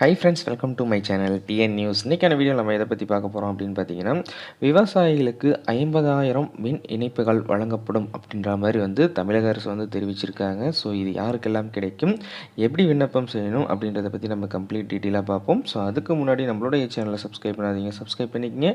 Hi friends welcome to my channel TN news இன்றைக்கான video நம்ம எதை பற்றி பார்க்க போகிறோம் அப்படின்னு பார்த்தீங்கன்னா விவசாயிகளுக்கு ஐம்பதாயிரம் மின் இணைப்புகள் வழங்கப்படும் அப்படின்ற மாதிரி வந்து தமிழக அரசு வந்து தெரிவிச்சிருக்காங்க. ஸோ இது யாருக்கெல்லாம் கிடைக்கும் எப்படி விண்ணப்பம் செய்யணும் அப்படின்றத பற்றி நம்ம கம்ப்ளீட் டீட்டெயிலாக பார்ப்போம். ஸோ அதுக்கு முன்னாடி நம்மளுடைய சேனலை சப்ஸ்கிரைப் பண்ணாதீங்க. சப்ஸ்கிரைப் பண்ணிக்கங்க.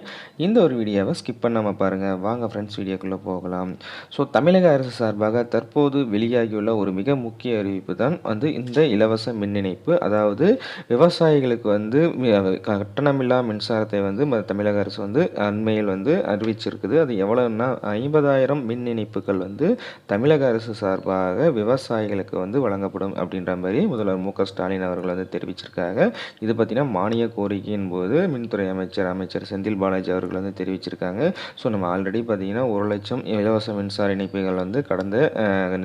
இந்த ஒரு வீடியோவை ஸ்கிப் பண்ணாமல் பாருங்கள் வாங்க ஃப்ரெண்ட்ஸ் வீடியோக்குள்ளே போகலாம். ஸோ தமிழக அரசு சார்பாக தற்போது வெளியாகியுள்ள ஒரு மிக முக்கிய அறிவிப்பு தான் வந்து இந்த இலவச மின் இணைப்பு. அதாவது விவசாய விவசாயிகளுக்கு வந்து கட்டணமில்லா மின்சாரத்தை வந்து ம- தமிழக அரசு வந்து அண்மையில் வந்து அறிவிச்சிருக்குது. அது எவ்வளோன்னா ஐம்பதாயிரம் மின் இணைப்புகள் வந்து தமிழக அரசு சார்பாக விவசாயிகளுக்கு வந்து வழங்கப்படும் அப்படின்ற மாதிரி முதல்வர் மு ஸ்டாலின் அவர்கள் வந்து தெரிவிச்சிருக்காங்க. இது பார்த்திங்கன்னா மானிய கோரிக்கையின் போது மின்துறை அமைச்சர் அமைச்சர் செந்தில் பாலாஜி அவர்கள் வந்து தெரிவிச்சிருக்காங்க. ஸோ நம்ம ஆல்ரெடி பார்த்தீங்கன்னா ஒரு லட்சம் இலவச மின்சார இணைப்புகள் வந்து கடந்த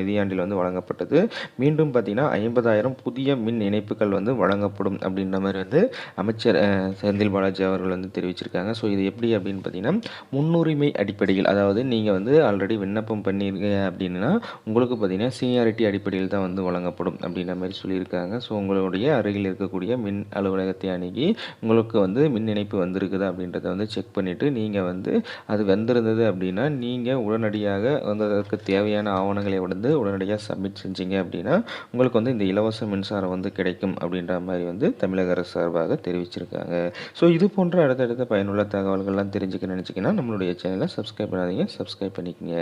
நிதியாண்டில் வந்து வழங்கப்பட்டது. மீண்டும் பார்த்திங்கன்னா ஐம்பதாயிரம் புதிய மின் இணைப்புகள் வந்து வழங்கப்படும் அப்படின்ற மாதிரி வந்து அமைச்சர் செந்தில் பாலாஜி அவர்கள் வந்து தெரிவிச்சிருக்காங்க. ஸோ இது எப்படி அப்படின்னு பார்த்தீங்கன்னா முன்னுரிமை அடிப்படையில் அதாவது நீங்கள் வந்து ஆல்ரெடி விண்ணப்பம் பண்ணியிருக்கீங்க அப்படின்னா உங்களுக்கு பார்த்தீங்கன்னா சீனியாரிட்டி அடிப்படையில் தான் வந்து வழங்கப்படும் அப்படின்ற மாதிரி சொல்லியிருக்காங்க. ஸோ உங்களுடைய அருகில் இருக்கக்கூடிய மின் அலுவலகத்தை அணுகி உங்களுக்கு வந்து மின் இணைப்பு வந்திருக்குதா அப்படின்றத வந்து செக் பண்ணிவிட்டு நீங்கள் வந்து அது வந்திருந்தது அப்படின்னா நீங்கள் உடனடியாக வந்து அதற்கு தேவையான ஆவணங்களை வந்து உடனடியாக சப்மிட் செஞ்சீங்க அப்படின்னா உங்களுக்கு வந்து இந்த இலவச மின்சாரம் வந்து கிடைக்கும் அப்படின்ற மாதிரி வந்து தமிழக அரசு சார்பாக தெரிவிச்சிருக்காங்க. ஸோ இது போன்ற அடுத்தடுத்த பயனுள்ள தகவல்கள்லாம் தெரிஞ்சுக்க நினச்சிங்கன்னா நம்மளுடைய சேனலை சப்ஸ்கிரைப் பண்ணாதீங்க. சப்ஸ்கிரைப் பண்ணிக்கங்க.